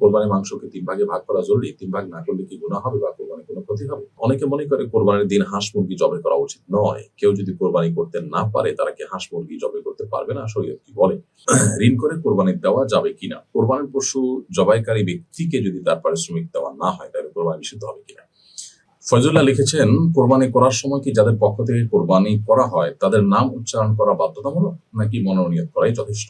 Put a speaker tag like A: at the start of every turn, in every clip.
A: কোরবানির মাংসকে তিন ভাগে ভাগ করা জরুরি তিন ভাগ না করলে কি গুণা হবে বা কোরবানি কোনো ক্ষতি হবে? অনেকে মনে করে কোরবানির দিন হাঁস মুরগি জবে করা উচিত নয়। কেউ যদি কোরবানি করতে না পারে তারা কি হাঁস মুরগি জবে করতে পারবে না? শরীয়ত কি বলে? ঋণ করে কোরবানি দেওয়া যাবে কিনা কোরবানির পশু জবাইকারী ব্যক্তিকে যদি তার পারিশ্রমিক দেওয়া না হয় তাহলে কোরবানি নিষিদ্ধ হবে কিনা ফজলুল্লাহ লিখেছেন কোরবানি করার সময় কি যাদের পক্ষ থেকে কোরবানি করা হয় তাদের নাম উচ্চারণ করা বাধ্যতামূলক নাকি মনোনীত করাই যথেষ্ট?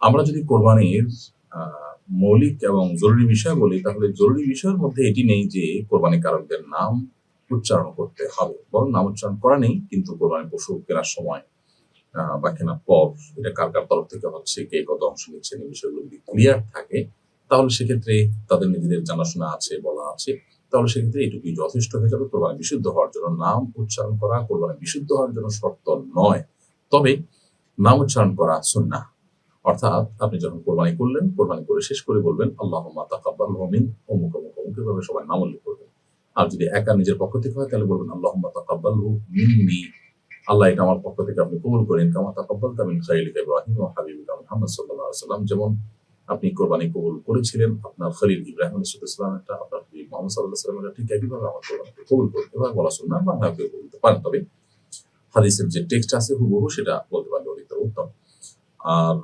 A: আমরা যদি কোরবানির আহ, মৌলিক এবং জরুরি বিষয় বলি, তাহলে জরুরি বিষয়ের মধ্যে এটি নেই যে কোরবানি কারকদের নাম উচ্চারণ করতে হবে। বরং নাম উচ্চারণ করা নেই, কিন্তু কোরবানি পশু কেনার সময় বা কেনার পর এটা কার কার তরফ থেকে হচ্ছে, কে কত অংশ নিচ্ছেন এই বিষয়গুলো যদি ক্লিয়ার থাকে, তাহলে সেক্ষেত্রে তাদের নিজেদের জানাশোনা আছে, বলা আছে। তাহলে সেক্ষেত্রে এটুকুই যথেষ্ট হয়ে যাবে কোরবানি বিশুদ্ধ হওয়ার জন্য। নাম উচ্চারণ করা কোরবানি বিশুদ্ধ হওয়ার জন্য শর্ত নয়। তবে নাম উচ্চারণ করা সুন্নাহ। অর্থাৎ আপনি যখন কোরবানি করলেন, কোরবানি করে শেষ করে বলবেন আল্লাহ তাকাব্বাল মিন অমুক অমুক অমুক, এভাবে সবাই নাম উল্লেখ করবেন আর যদি একা নিজের পক্ষ থেকে হয়, তাহলে বলবেন আল্লাহ তাকাব্বাল মিন্নি আল্লাহ এটা আমার পক্ষ থেকে আপনি কবুল করেন। কামা তাকাব্বাল তামিন খাইলিকা ইব্রাহিম ও হাবিবিকা মুহাম্মদ আলাইহি সাল্লাম যেমন আপনি কোরবানি কবুল করেছিলেন, আপনার খলিল ইব্রাহিম আলাইহিসসালাম একটা, আপনার হাবিব মুহাম্মদ সাল্লাল্লাহু আলাইহি সাল্লাম ঠিক একইভাবে আমার কোরবানি কবুল করুন। এবার বলা শুননা বা না কেউ বলতে পারেন। তবে হাদিসের যে টেক্সট আছে, হুবহু সেটা বলতে পারলে অধিকতর উত্তম। আর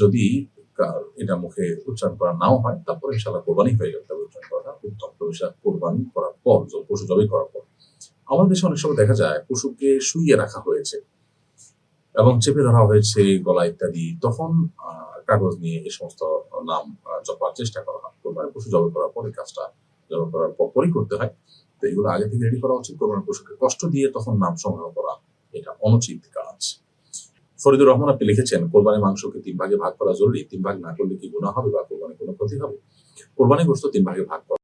A: যদি এটা মুখে উচ্চারণ করা নাও হয়, তারপরে ইনশাল্লাহ কোরবানি হয়ে যাবে। তবে উচ্চারণ করাটা উত্তম তবে সেটা কোরবানি করার পর পশু জবাই করার পর। আমাদের দেশে অনেক সময় দেখা যায়, পশুকে শুইয়ে রাখা হয়েছে এবং চেপে ধরা হয়েছে, গলা ইত্যাদি। তখন কাগজ নিয়ে এই সমস্ত নাম জপার চেষ্টা করা হয়। কোরবানি পশু জবাই করার পরে কাজটা জবাই করার পরই করতে হয়। তো এগুলো আগে থেকে রেডি করা উচিত। কোরবানি পশুকে কষ্ট দিয়ে তখন নাম সংগ্রহ করা এটা অনুচিত। ফরিদুর রহমান আপনি লিখেছেন কোরবানি মাংসকে তিন ভাগে ভাগ করা জরুরি, তিন ভাগ না করলে কি গুণা হবে বা কোরবানি কোনো ক্ষতি হবে? কোরবানি গোস্ত তিন ভাগে ভাগ করা